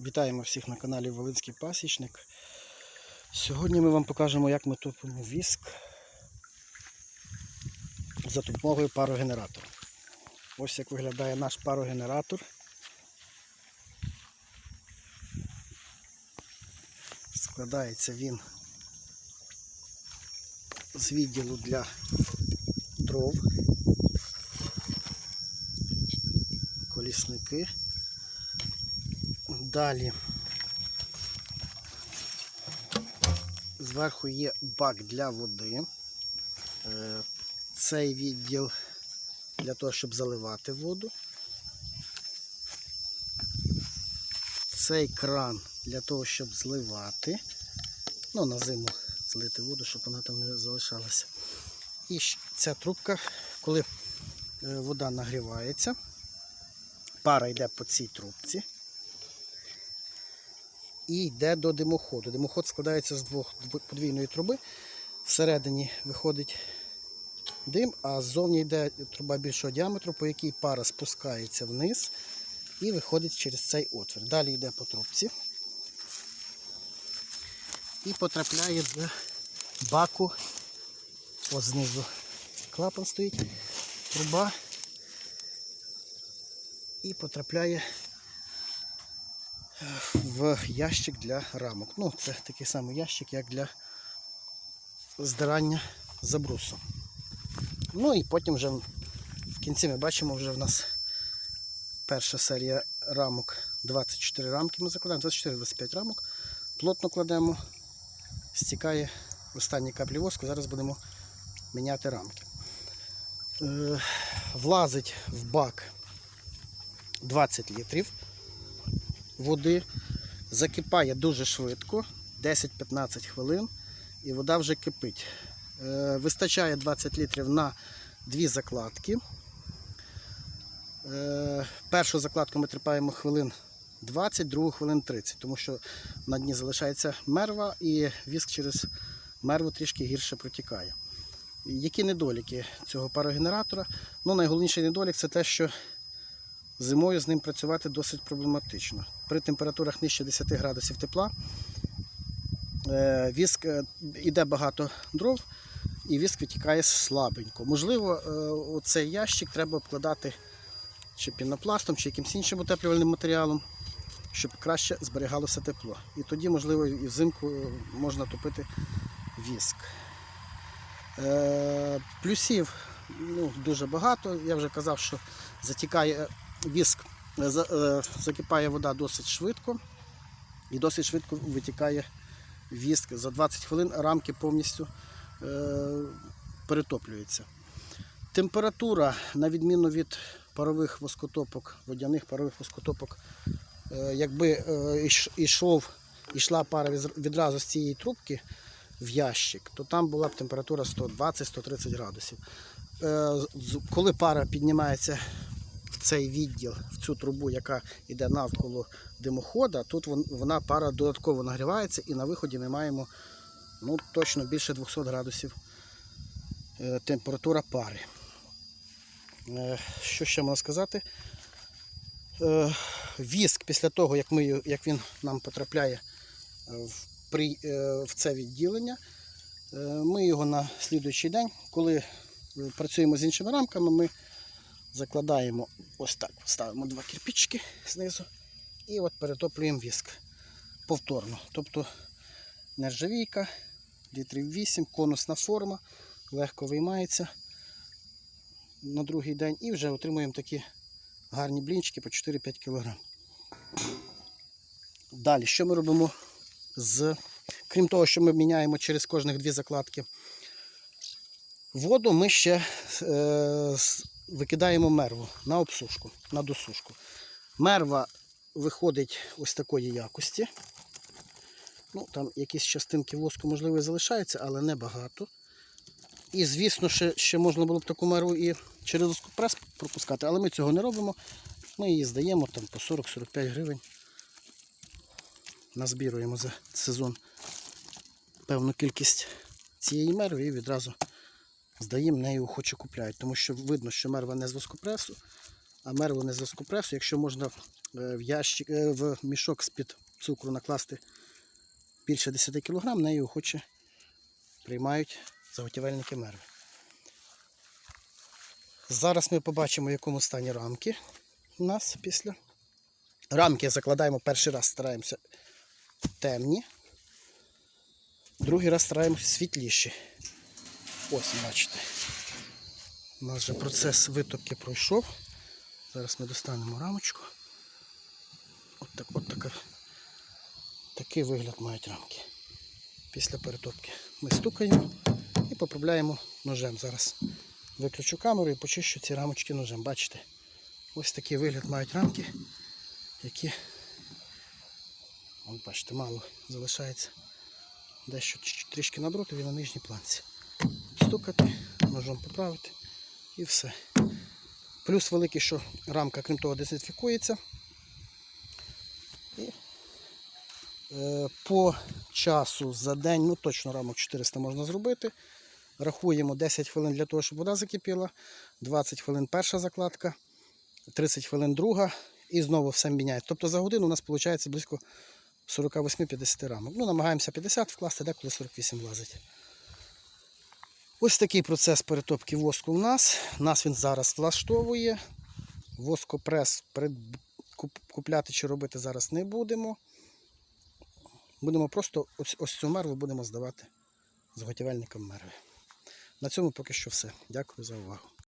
Вітаємо всіх на каналі Волинський Пасічник. Сьогодні ми вам покажемо, як ми топимо віск за допомогою парогенератора. Ось як виглядає наш парогенератор. Складається він з відділу для дров, колісники. Далі зверху є бак для води. Е, Цей відділ для того, щоб заливати воду. Цей кран для того, щоб зливати. Ну, на зиму злити воду, щоб вона там не залишалася. І ця трубка, коли е, вода нагрівається, пара йде по цій трубці і йде до димоходу. Димоход складається з двох подвійної труби. Всередині виходить дим, а ззовні йде труба більшого діаметру, по якій пара спускається вниз і виходить через цей отвір. Далі йде по трубці і потрапляє до баку. Ось знизу клапан стоїть, труба і потрапляє в ящик для рамок. Ну, це такий самий ящик, як для здирання забрусу. Ну і потім вже в кінці ми бачимо, вже в нас перша серія рамок. 24 рамки ми закладаємо, 24-25 рамок. Плотно кладемо, стікає останні каплі воску. Зараз будемо міняти рамки. Е, влазить в бак 20 літрів води, закипає дуже швидко, 10-15 хвилин, і вода вже кипить. Е, Вистачає 20 літрів на дві закладки. Е, Першу закладку ми тріпаємо хвилин 20, другу хвилин 30, тому що на дні залишається мерва і віск через мерву трішки гірше протікає. Які недоліки цього парогенератора? Ну, найголовніший недолік це те, що Зимою з ним працювати досить проблематично. При температурах нижче 10 градусів тепла е, віск е, іде багато дров і віск витікає слабенько. Можливо, е, оцей ящик треба обкладати чи пінопластом, чи якимось іншим утеплювальним матеріалом, щоб краще зберігалося тепло. І тоді, можливо, і взимку можна топити віск. Плюсів ну, дуже багато. Я вже казав, що затікає віск, е, е, закипає вода досить швидко і досить швидко витікає віск. За 20 хвилин рамки повністю е, перетоплюються. Температура, на відміну від парових воскотопок, водяних парових воскотопок, якби ішов, ішла пара відразу з цієї трубки в ящик, то там була б температура 120-130 градусів. Коли пара піднімається цей відділ, в цю трубу, яка йде навколо димохода, тут вона пара додатково нагрівається і на виході ми маємо ну, точно більше 200 градусів е, температура пари. Е, Що ще можна сказати? Е, Віск після того, як, ми, як він нам потрапляє в, при, в це відділення, ми його на слідуючий день, коли працюємо з іншими рамками, ми закладаємо ось так, ставимо два кирпичики знизу і от перетоплюємо віск повторно. Тобто нержавійка, літрів 8, конусна форма, легко виймається на другий день і вже отримуємо такі гарні блінчики по 4-5 кг. Далі, що ми робимо з. Крім того, що ми міняємо через кожних дві закладки воду, ми ще е, викидаємо мерву на обсушку, на досушку. Мерва виходить ось такої якості. Ну, Там якісь частинки воску, можливо, залишаються, але небагато. І, звісно, ще, ще можна було б таку мерву і через доскопрес пропускати, але ми цього не робимо. Ми її здаємо там по 40-45 гривень. Назбіруємо за сезон певну кількість цієї мерви і відразу здаємо, нею охоче купляють. Тому що видно, що мерва не з воскопресу, а мерву не з воскопресу. Якщо можна е, в, ящик, е, в мішок з-під цукру накласти більше 10 кг, нею охоче приймають заготівельники мерви. Зараз ми побачимо, в якому стані рамки у нас після. Рамки закладаємо перший раз, стараємося темні. Другий раз стараємося світліші. Ось, бачите. У нас вже процес витопки пройшов. Зараз ми достанемо рамочку. От, так, от така, такий вигляд мають рамки. Після перетопки ми стукаємо і поправляємо ножем. Зараз виключу камеру і почищу ці рамочки ножем. Бачите? Ось такий вигляд мають рамки, які, от бачите, мало залишається дещо трішки на дротові на нижній планці. Стукати, ножом поправити і все. Плюс великий, що рамка, крім того, дезінфікується. І е, по часу за день, ну точно рамок 400 можна зробити. Рахуємо 10 хвилин для того, щоб вода закипіла, 20 хвилин перша закладка, 30 хвилин друга і знову все міняється. Тобто за годину у нас виходить близько 48-50 рамок. Ну, намагаємося 50 вкласти, деколи 48 влазить. Ось такий процес перетопки воску у нас. Нас він зараз влаштовує. Воскопрес купляти чи робити зараз не будемо. Будемо просто ось, ось цю мерву будемо здавати зготівельникам мерви. На цьому поки що все. Дякую за увагу.